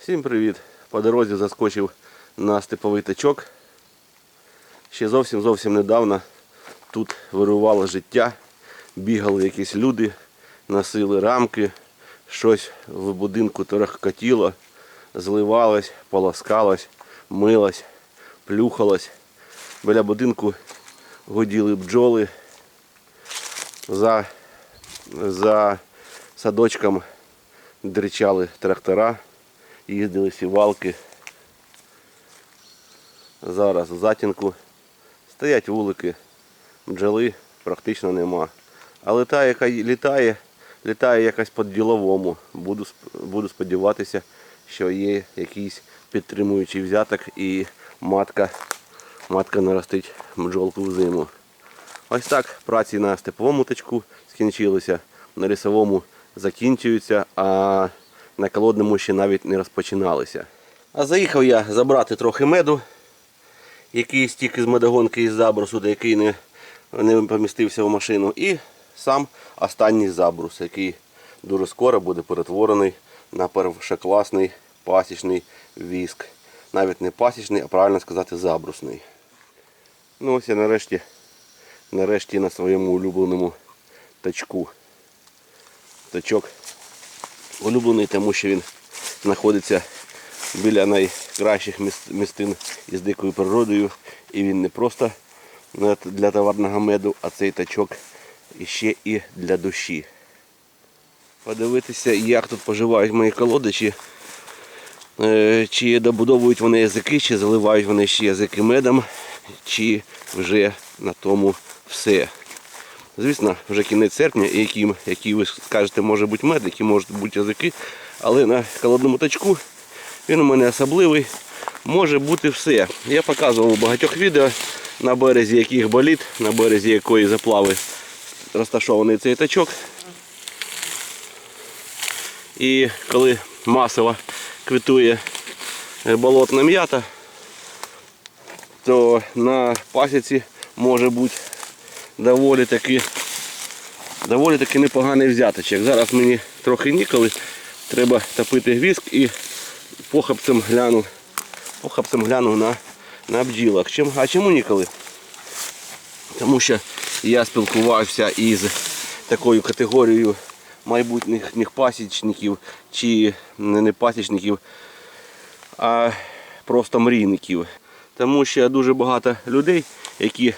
Всім привіт! По дорозі заскочив на степовий тачок. Ще зовсім зовсім недавно тут вирувало життя, бігали якісь люди, носили рамки, щось в будинку торохкотіло, зливалось, полоскалось, милось, плюхалось. Біля будинку гуділи бджоли. За, за садочком дричали трактора, їздили сівалки. Зараз в затінку стоять вулики, бджоли практично нема. Але та, яка літає, літає якась по-діловому. Буду, буду сподіватися, що є якийсь підтримуючий взяток і матка, матка наростить бджолку в зиму. Ось так праці на степовому тачку скінчилися, на лісовому закінчуються, а на колодному ще навіть не розпочиналися. А заїхав я забрати трохи меду, який стік із медогонки із забрусу, який не, не помістився в машину. І сам останній забрус, який дуже скоро буде перетворений на першокласний пасічний віск. Навіть не пасічний, а правильно сказати забрусний. Ну ось я нарешті нарешті на своєму улюбленому тачку. Тачок улюблений, тому що він знаходиться біля найкращих містин із дикою природою. І він не просто е, для товарного меду, а цей тачок іще і для душі. Подивитися, як тут поживають мої колоди, чи, е, чи добудовують вони язики, чи заливають вони ще язики медом, чи вже на тому все. Звісно, вже кінець серпня, і який, який ви скажете, може бути мед, які можуть бути язики, але на холодному тачку він у мене особливий. Може бути все. Я показував у багатьох відео, на березі яких боліт, на березі якої заплави розташований цей тачок. І коли масово квітує е, болотна м'ята, то на пасіці може бути доволі таки, доволі таки непоганий взяточок. Зараз мені трохи ніколи, треба топити гвізк і похапцем гляну, похапцем гляну на, на бджілок. Чим, а чому ніколи? Тому що я спілкувався із такою категорією майбутніх пасічників чи не пасічників, а просто мрійників. Тому що дуже багато людей, які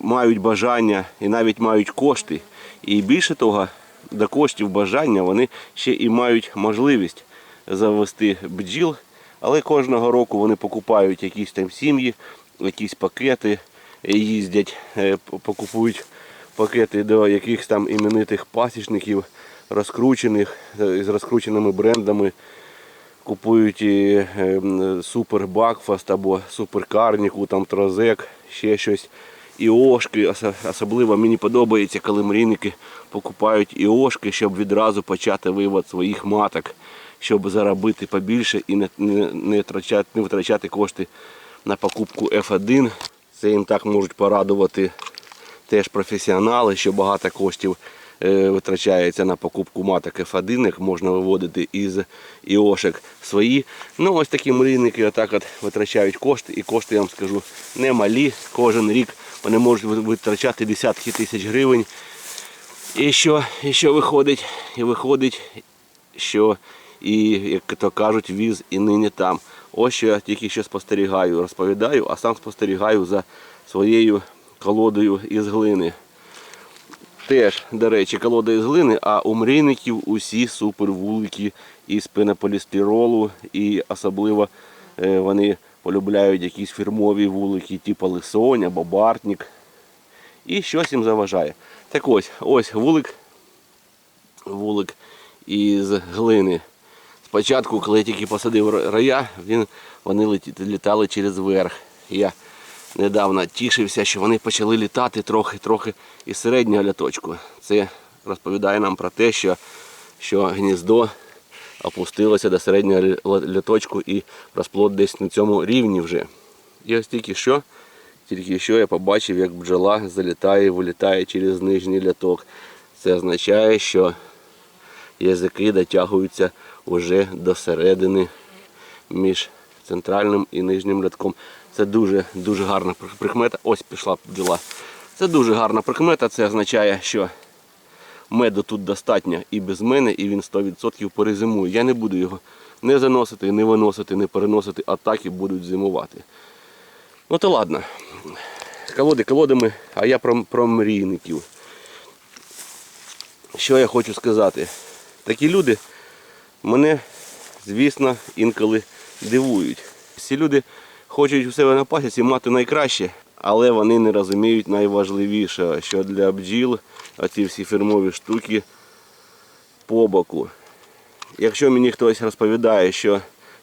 мають бажання і навіть мають кошти. І більше того, до коштів бажання вони ще і мають можливість завести бджіл, але кожного року вони покупають якісь там сім'ї, якісь пакети, їздять, е, покупують пакети до якихось там іменитих пасічників, розкручених, е, з розкрученими брендами. Купують і е, супер Бакфаст або супер Карніку, там Трозек, ще щось. Іошки, Ос- особливо мені подобається, коли мрійники покупають іошки, щоб відразу почати вивод своїх маток, щоб заробити побільше і не, не, не, втрачати, не втрачати кошти на покупку F1. Це їм так можуть порадувати теж професіонали, що багато коштів витрачається на покупку маток F1, їх можна виводити із іошек свої. Ну ось такі мрійники отак от витрачають кошти, і кошти, я вам скажу, немалі. Кожен рік вони можуть витрачати десятки тисяч гривень. І що, і що виходить? І виходить, що і, як то кажуть, віз і нині там. Ось що я тільки що спостерігаю, розповідаю, а сам спостерігаю за своєю колодою із глини. Теж, до речі, колода із глини, а у мрійників усі супер вулики із пенополістиролу і особливо е, вони полюбляють якісь фірмові вулики, типу Лисонь або Бартнік. І щось їм заважає. Так ось, ось вулик, вулик із глини. Спочатку, коли я тільки посадив рая, він, вони леті- літали через верх. Я недавно тішився, що вони почали літати трохи-трохи із середнього ляточку. Це розповідає нам про те, що, що гніздо опустилося до середнього ляточку і розплод десь на цьому рівні вже. І ось тільки що, тільки що я побачив, як бджола залітає і вилітає через нижній ляток. Це означає, що язики дотягуються вже до середини між центральним і нижнім рядком. Це дуже дуже гарна прикмета. Ось пішла бджола. Це дуже гарна прикмета. Це означає, що меду тут достатньо і без мене, і він 100% перезимує. Я не буду його не заносити, не виносити, не переносити, а так і будуть зимувати. Ну то ладно. Колоди колодами, а я про, про мрійників. Що я хочу сказати? Такі люди мене, звісно, інколи дивують. Всі люди хочуть у себе на пасіці мати найкраще, але вони не розуміють найважливіше, що для бджіл оці всі фірмові штуки по боку. Якщо мені хтось розповідає, що,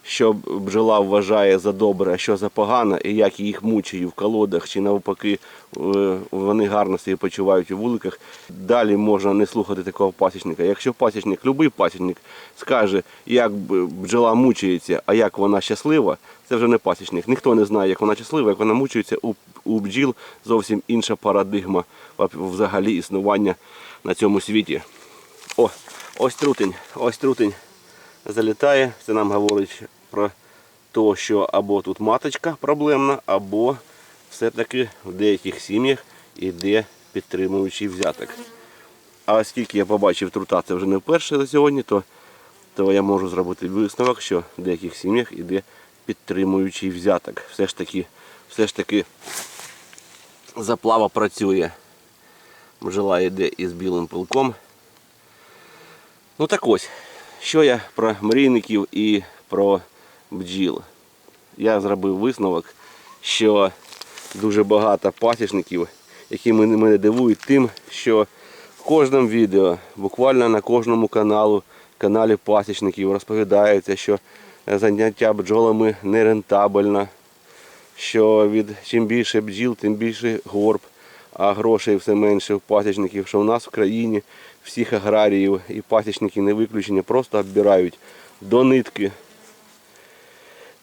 що бджола вважає за добре, а що за погано, і як їх мучаю в колодах, чи навпаки е, вони гарно себе почувають у вуликах, далі можна не слухати такого пасічника. Якщо пасічник, любий пасічник, скаже, як бджола мучається, а як вона щаслива, це вже не пасічник. Ніхто не знає, як вона щаслива, як вона мучається. У, у бджіл зовсім інша парадигма взагалі існування на цьому світі. О, ось трутень, ось трутень залітає. Це нам говорить про те, що або тут маточка проблемна, або все-таки в деяких сім'ях іде підтримуючий взяток. А оскільки я побачив трута, це вже не вперше за сьогодні, то, то я можу зробити висновок, що в деяких сім'ях іде підтримуючий взяток. Все ж таки, все ж таки заплава працює. Бджола йде із білим пилком. Ну так ось, що я про мрійників і про бджіл. Я зробив висновок, що дуже багато пасічників, які мене дивують тим, що в кожному відео, буквально на кожному каналу, каналі пасічників розповідається, що заняття бджолами нерентабельно, що від чим більше бджіл, тим більше горб, а грошей все менше в пасічників, що в нас в країні всіх аграріїв і пасічників не виключення, просто оббирають до нитки.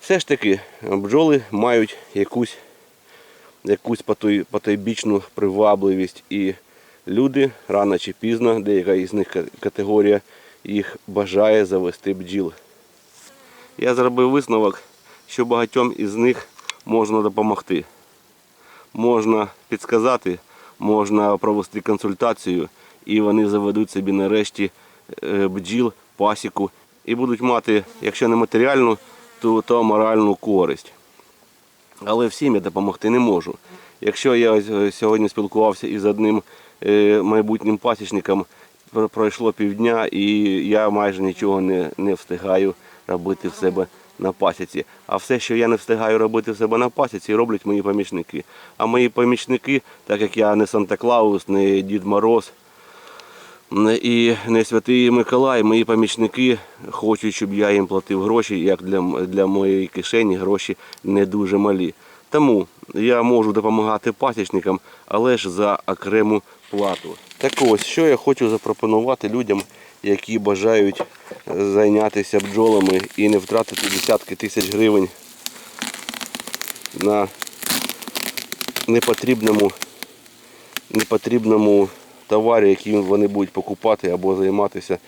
Все ж таки бджоли мають якусь, якусь потой- потойбічну привабливість і люди рано чи пізно, деяка із них категорія їх бажає завести бджіл. Я зробив висновок, що багатьом із них можна допомогти. Можна підсказати, можна провести консультацію, і вони заведуть собі нарешті е, бджіл, пасіку і будуть мати, якщо не матеріальну, то, то моральну користь. Але всім я допомогти не можу. Якщо я е, сьогодні спілкувався із одним е, майбутнім пасічником, пройшло півдня і я майже нічого не, не встигаю робити в себе на пасіці. А все, що я не встигаю робити в себе на пасіці, роблять мої помічники. А мої помічники, так як я не Санта-Клаус, не Дід Мороз, і не святий Миколай, мої помічники хочуть, щоб я їм платив гроші, як для, для моєї кишені гроші не дуже малі. Тому я можу допомагати пасічникам, але ж за окрему плату. Так ось, що я хочу запропонувати людям, які бажають е, зайнятися бджолами і не втратити десятки тисяч гривень на непотрібному непотрібному товарі, який вони будуть покупати або займатися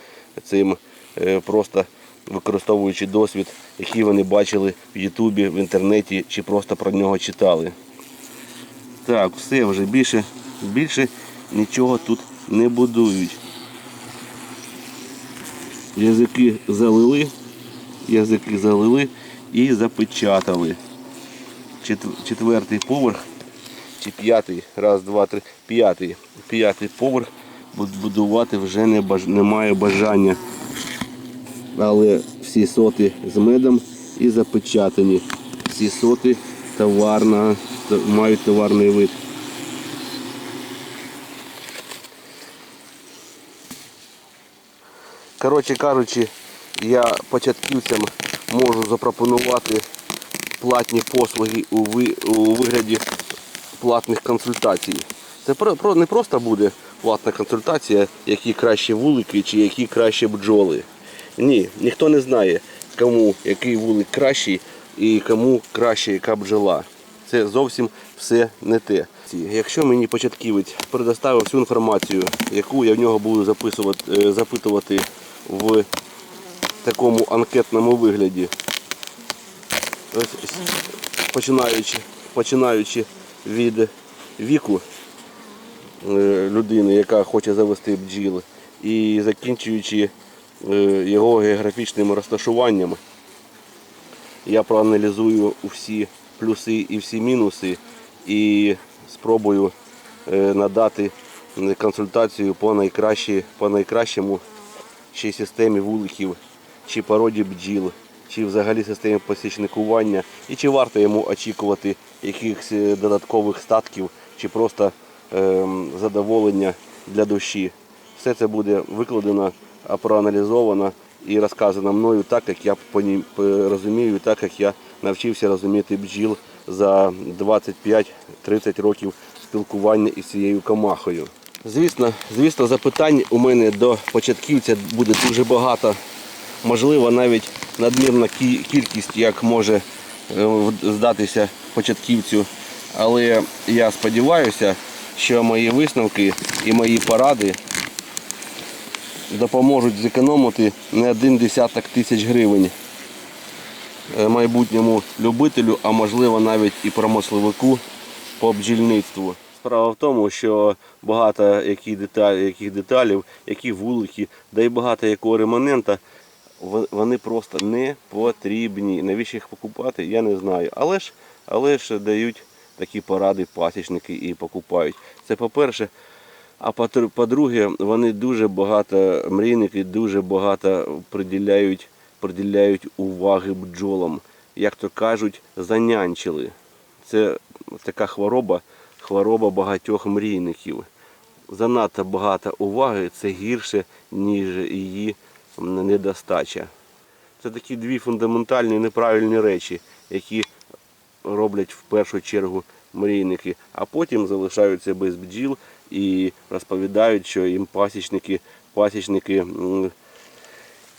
цим е, просто використовуючи досвід, який вони бачили в Ютубі, в інтернеті чи просто про нього читали. Так, все вже більше, більше нічого тут не будують. Язики залили, язики залили і запечатали. Четвертий поверх чи п'ятий, раз, два, три, п'ятий, п'ятий поверх будувати вже не баж... немає бажання. Але всі соти з медом і запечатані. Всі соти товарна, мають товарний вид. Коротше кажучи, я початківцям можу запропонувати платні послуги у вигляді платних консультацій. Це не просто буде платна консультація, які краще вулики чи які краще бджоли. Ні, ніхто не знає, кому який вулик кращий і кому краще яка бджола. Це зовсім все не те. Якщо мені початківець предоставив всю інформацію, яку я в нього буду записувати, е, запитувати в такому анкетному вигляді. Починаючи, починаючи від віку е, людини, яка хоче завести бджіл, і закінчуючи е, його географічним розташуванням, я проаналізую всі плюси і всі мінуси і спробую е, надати консультацію по, по найкращому чи системі вуликів, чи породі бджіл, чи взагалі системі посічникування, і чи варто йому очікувати якихось е, додаткових статків, чи просто ем, задоволення для душі. Все це буде викладено, проаналізовано і розказано мною так, як я розумію, так як я навчився розуміти бджіл за 25-30 років спілкування із цією комахою. Звісно, звісно, запитань у мене до початківця буде дуже багато. Можливо, навіть надмірна кількість, як може е, здатися початківцю. Але я сподіваюся, що мої висновки і мої поради допоможуть зекономити не один десяток тисяч гривень е, майбутньому любителю, а можливо навіть і промисловику по бджільництву. Справа в тому, що багато яких деталів, які вулики, да й багато якого ремонента, вони просто не потрібні. Навіщо їх покупати, я не знаю. Але ж, але ж дають такі поради пасічники і покупають. Це по-перше. А по- по-друге, вони дуже багато, мрійники дуже багато приділяють, приділяють уваги бджолам. Як то кажуть, занянчили. Це така хвороба, хвороба багатьох мрійників. Занадто багато уваги це гірше, ніж її недостача. Це такі дві фундаментальні неправильні речі, які роблять в першу чергу мрійники, а потім залишаються без бджіл і розповідають, що їм пасічники, пасічники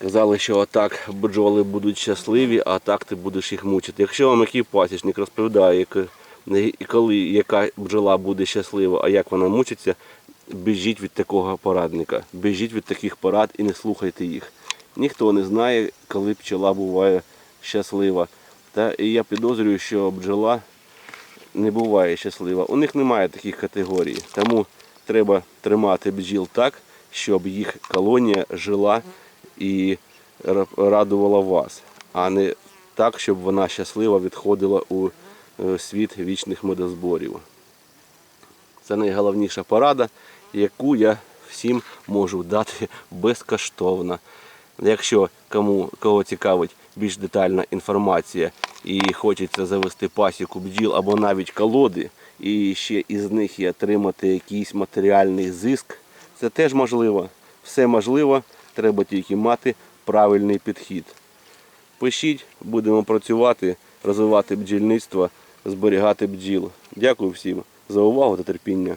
казали, що отак бджоли будуть щасливі, а так ти будеш їх мучити. Якщо вам який пасічник розповідає, і коли яка бджола буде щаслива, а як вона мучиться, біжіть від такого порадника, біжіть від таких порад і не слухайте їх. Ніхто не знає, коли пчола буває щаслива. Та і я підозрюю, що бджола не буває щаслива. У них немає таких категорій. Тому треба тримати бджіл так, щоб їх колонія жила і радувала вас, а не так, щоб вона щаслива відходила у е, світ вічних медозборів. Це найголовніша порада, яку я всім можу дати безкоштовно. Якщо кому кого цікавить більш детальна інформація і хочеться завести пасіку бджіл або навіть колоди, і ще із них і отримати якийсь матеріальний зиск, це теж можливо. Все можливо, треба тільки мати правильний підхід. Пишіть, будемо працювати, розвивати бджільництво, зберігати бджіл. Дякую всім за увагу та терпіння.